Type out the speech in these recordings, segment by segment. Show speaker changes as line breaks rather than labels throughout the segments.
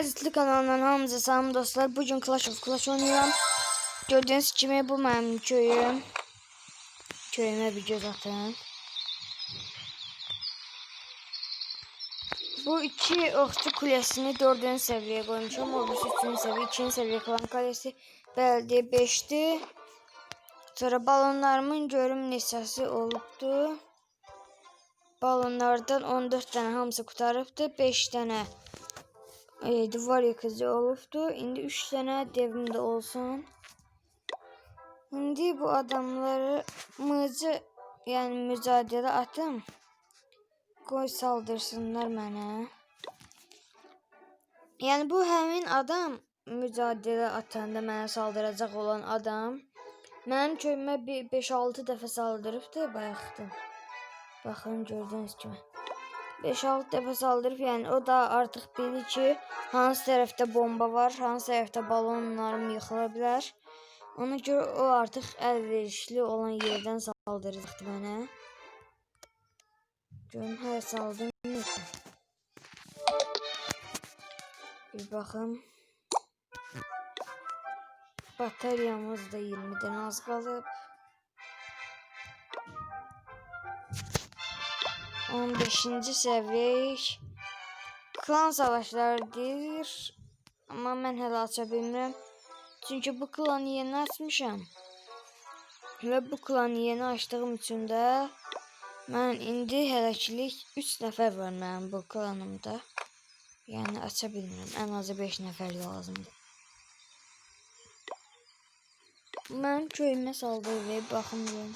Əzizli kanalından hamınıza salam dostlar. Bugün Clash of Clash oynayıram. Gördüğünüz kimi bu mənim köyüm. Köyümə bir göz atın. Bu iki okçu kulesini dördüncü seviyeye koymuşum. O birisi üçüncü seviye, ikinci seviye kalan kalesi belediye 5'ti. Sonra balonlarımın görüm neçəsi olubdu. Balonlardan 14 tane hamısı qutarıbdı. 5 tane e, duvar yıkıcı olubdu. İndi 3 tane devim de olsun. İndi bu adamları mıcı yani mücadele atım. Koy saldırsınlar mənə. Yəni bu həmin adam mücadilə atanda mənə saldıracaq olan adam mənim köyümə bir 5-6 dəfə saldırıbdı bayaqdan. Baxın gördüyünüz kimi. 5-6 dəfə saldırıb, yəni o da artıq bilir ki, hansı tərəfdə bomba var, hansı tərəfdə balonlarım yıxıla bilər. Ona görə o artıq əlverişli olan yerdən saldıracaqdı mənə. Görüm hələ saldırmıyor. Bir baxım. Bataryamız da 20'den az qalıb. 15. səviyyəyik. Klan savaşları deyir. Amma mən hələ aça bilmirəm. Çünki bu klanı yeni açmışam. Və bu klanı yeni açdığım üçün də mən indi hələkilik 3 nəfər var mənim bu klanımda. Yəni aça bilmirəm. Ən azı 5 nəfər lazımdır. Mənim köyümə saldırı və baxım görüm.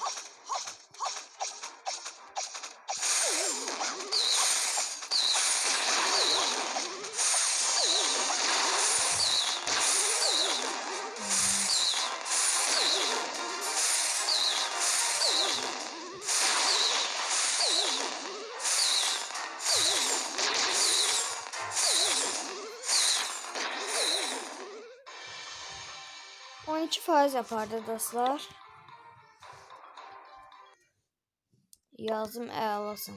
İki faiz yapardı dostlar. Yazım əlasın.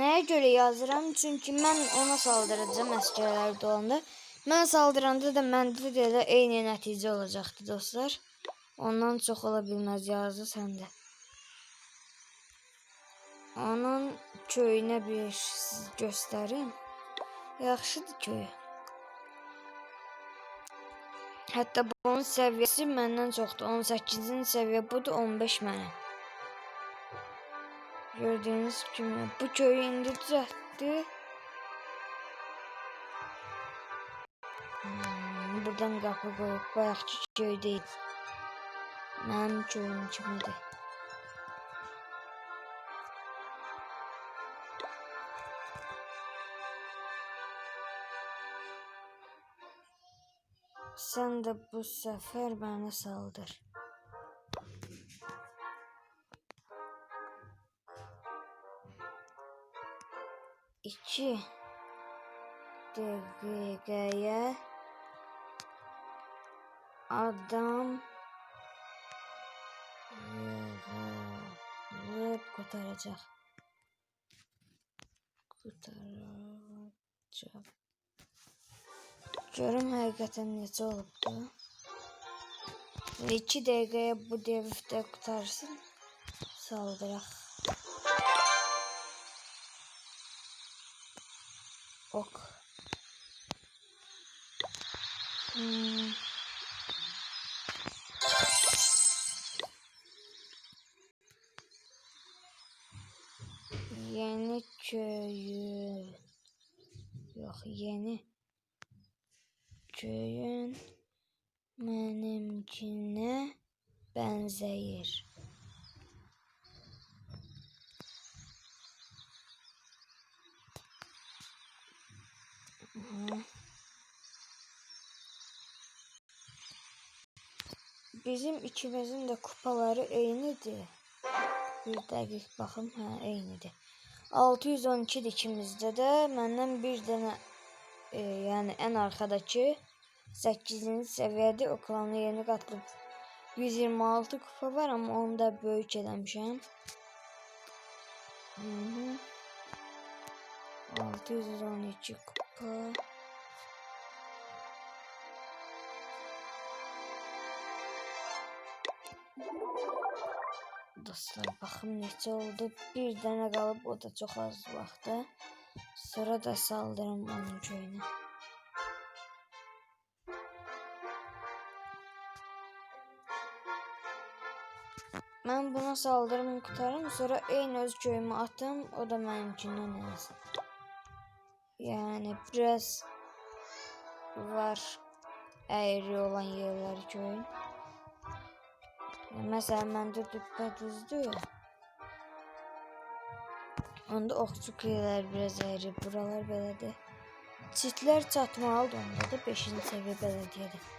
Nəyə görə yazıram? Çünki mən ona saldıracağam əsgərlər dolanda. Mən saldıranda da məndə də elə eyni nəticə olacaqdı dostlar. Ondan çox ola bilməz yazı səndə. Onun köyünə bir siz göstərin. Yaxşıdır köyü. Hətta bunun səviyyəsi məndən çoxdur. 18-ci səviyyə budur, 15 mənim. Gördüğünüz kimi bu köyü indi düzəltdi. Hmm, buradan qapı qoyub bayaqki köy deyil. Mənim köyüm kimidir. Sen de bu sefer bana saldır. İki dakikaya adam yığılıp kurtaracak. Kurtaracak. Görüm həqiqətən necə olubdu. Və 2 dəqiqəyə bu devdə qutarsın. Saldıraq. Ok. Hmm. Yeni köyü. Yok yeni köyün benimkine benzeyir. Bizim ikimizin de kupaları eynidir. Bir dəqiq baxım, hə, eynidir. 612 ikimizdə də məndən bir dənə e, yəni ən arxadakı 8-ci səviyyədə o klana yeni qatılıb 126 kupa var, amma onu da böyük eləmişəm. Hı -hı. 612 kupa. Dostlar baxım neçə oldu. Bir dənə qalıb o da çox az vaxtda. Sonra da saldırım onun köyünə. Mən buna saldırım qutarım, sonra eyni öz köyümə atım, o da mənimkindən eləsin. Yəni biraz var əyri olan yerləri köyün. Məsələn, məndə düppə düzdür. Onda oxçu kıyılar biraz əyri, buralar belədir. Çitlər çatmalıdır onda da 5-ci səviyyə belədiyyədir.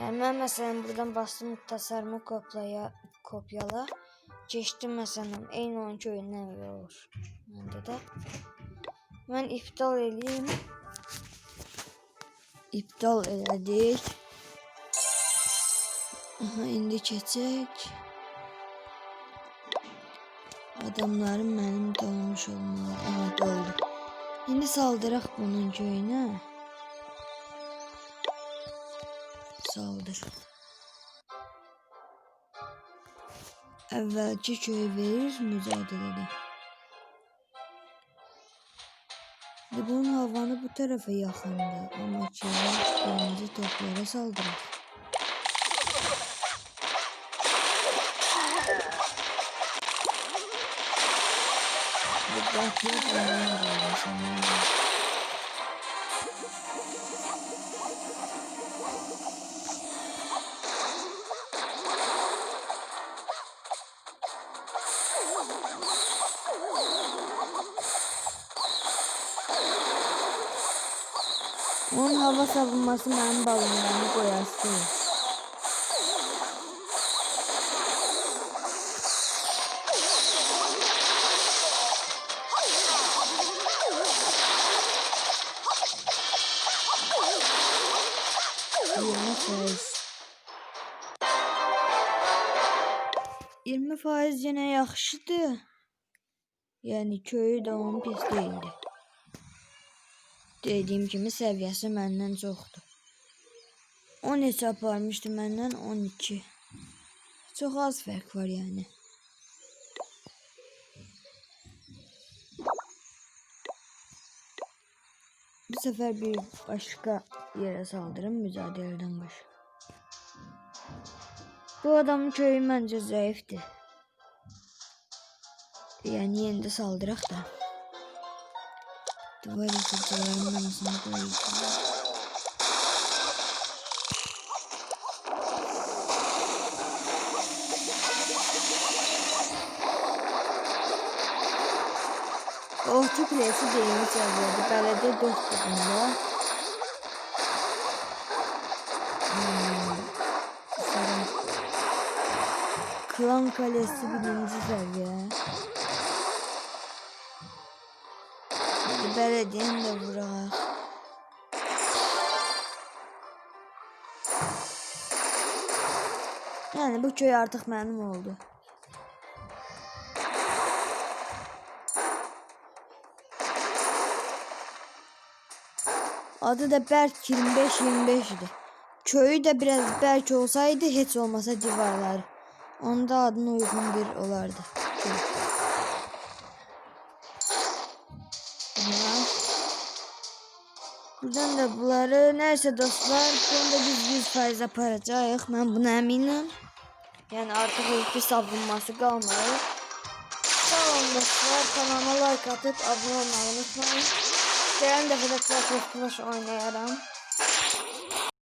Ben mesela buradan bastım tasarımı kopyala, kopyala. Geçtim mesela en köyünden öyle olur. Bende de. Ben iptal edeyim. İptal elədik. Aha indi keçək. Adamlarım mənim dolmuş olmalı. Evet oldu. İndi saldıraq bunun köyünə. Saldır. Əvvəlki köy verir mücadilədə. Və bunun havanı bu tarafa yaxındır, amma ki, birinci toplara saldırır. Bu bakıyor, Onun hava savunması benim balonlarını koyarsın. Yirmi faiz. 20 faiz yine yaxşıdır. Yani köyü de onun pis değildi. Dediyim kimi səviyyəsi məndən çoxdur. 10 neçə aparmışdı məndən 12. Çox az fərq var yəni. Bu sefer bir başka yere saldırın mücadeleden baş. Bu adamın köyü bence zayıftı. Yani yeni de saldırak da. Duvar yıkıcılarının arasına koyacağım. Orta kulesi birinci seviyede. Belediye dört takımda. Hmm. Klan kalesi birinci seviye. Belediyenin de bura. Yani bu köy artık benim oldu. Adı da Berk 25-25 idi. Köyü de biraz Berk olsaydı hiç olmasa divarlar. Onda adına uygun bir olardı. Köy. Buradan da bunları neyse dostlar bunu da biz 100 faiz yaparacağız. Ben buna eminim. Yani artık hiçbir savunması kalmadı. Olun dostlar. Kanalıma like atıp abone olmayı unutmayın. Gelen defede Clash of Clash oynayarım.